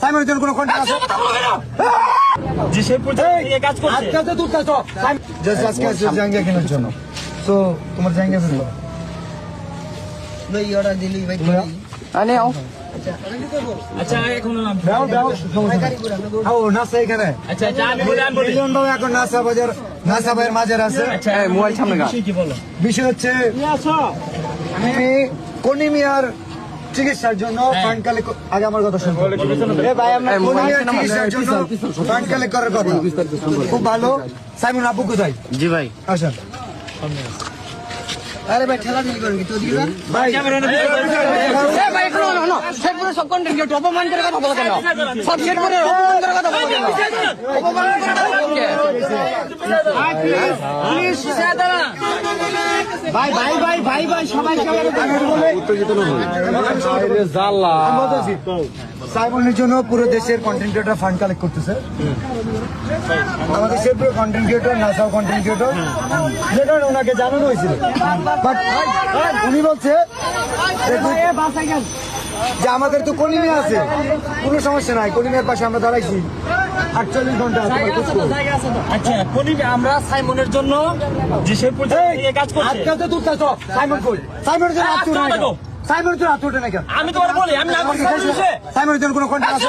সাইমনের জন্য কোনো কন্ট্যাক্ট আছে? যে সে পর্যন্ত কাজ করছে। আজকে তো তুলতে তো জাস্ট আজকে জাঙ্গিয়া কেনার জন্য। তো তোমার জাঙ্গিয়া ফেলব ভাই অর্ডার দিলি ভাই আনে আও। আচ্ছা এখন দাও দাও। ও নাসা এখানে। আচ্ছা আচ্ছা আমি বলি আমি বলি। মিলন বাবু এখন নাসা বাজার নাসা ভাইয়ের মাঝের আছে। আচ্ছা মোবাইল সামনে বিষয় কি বলো? বিষয় হচ্ছে আমি কনিমিয়ার চিকিৎসার জন্য ফান্ড কালেক্ট আগে আমার কথা শুনুন। এ ভাই আমরা চিকিৎসার জন্য ফান্ড কালেক্ট করার কথা? খুব ভালো। সাইমন আব্বু কোথায়? জি ভাই। আসেন। আরে ভাই ঠেলা দিলি করেন কি? তো দিবা ভাই সব অপমান করে কথা বলা কেন সব সেট অপমান করে কথা বলা কেন অপমান করে কথা বলা ভাই ভাই ভাই ভাই ভাই সবাই সবাই আমি বলতেছি, সাইমনের জন্য পুরো দেশের কন্টেন্ট ক্রিয়েটর ফান্ড কালেক্ট করতেছে আমাদের পুরো কন্টেন্ট ক্রিয়েটর নাসাও কন্টেন্ট ক্রিয়েটর যে কারণে ওনাকে জানানো হয়েছিল বাট উনি বলছে যে- আমাদের তো কলিমে আছে। কোনো সমস্যা নাই কলিমের পাশে আমরা দাঁড়াইছি। আটচল্লিশ ঘণ্টা আচ্ছা আমরা সাইমনের জন্য যে সে এই কাজ করছে। আজকাল তো তুলতে সাইমন কই? সাইমনের জন্য? সাইমনের আমি তোমার বলি আমি না সাইমনের জন্য কোনো কন্ট্যাক্ট আছে?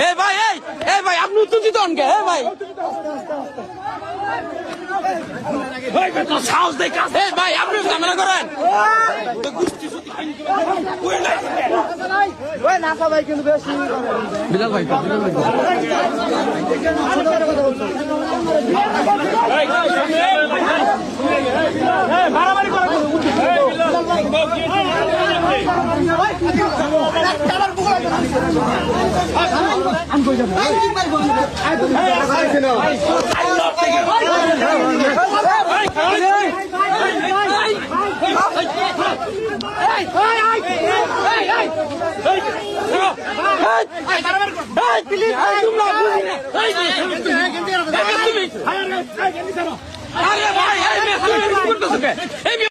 এ ভাই এই ভাই আপনি উত্তেজিত হন কে? এ ভাই। সাহস দেখ ভাই আপনি ঝামেলা করেন। বিলাল ভাই বিলাল ভাই আরে ভাই এই করতেছো কে এই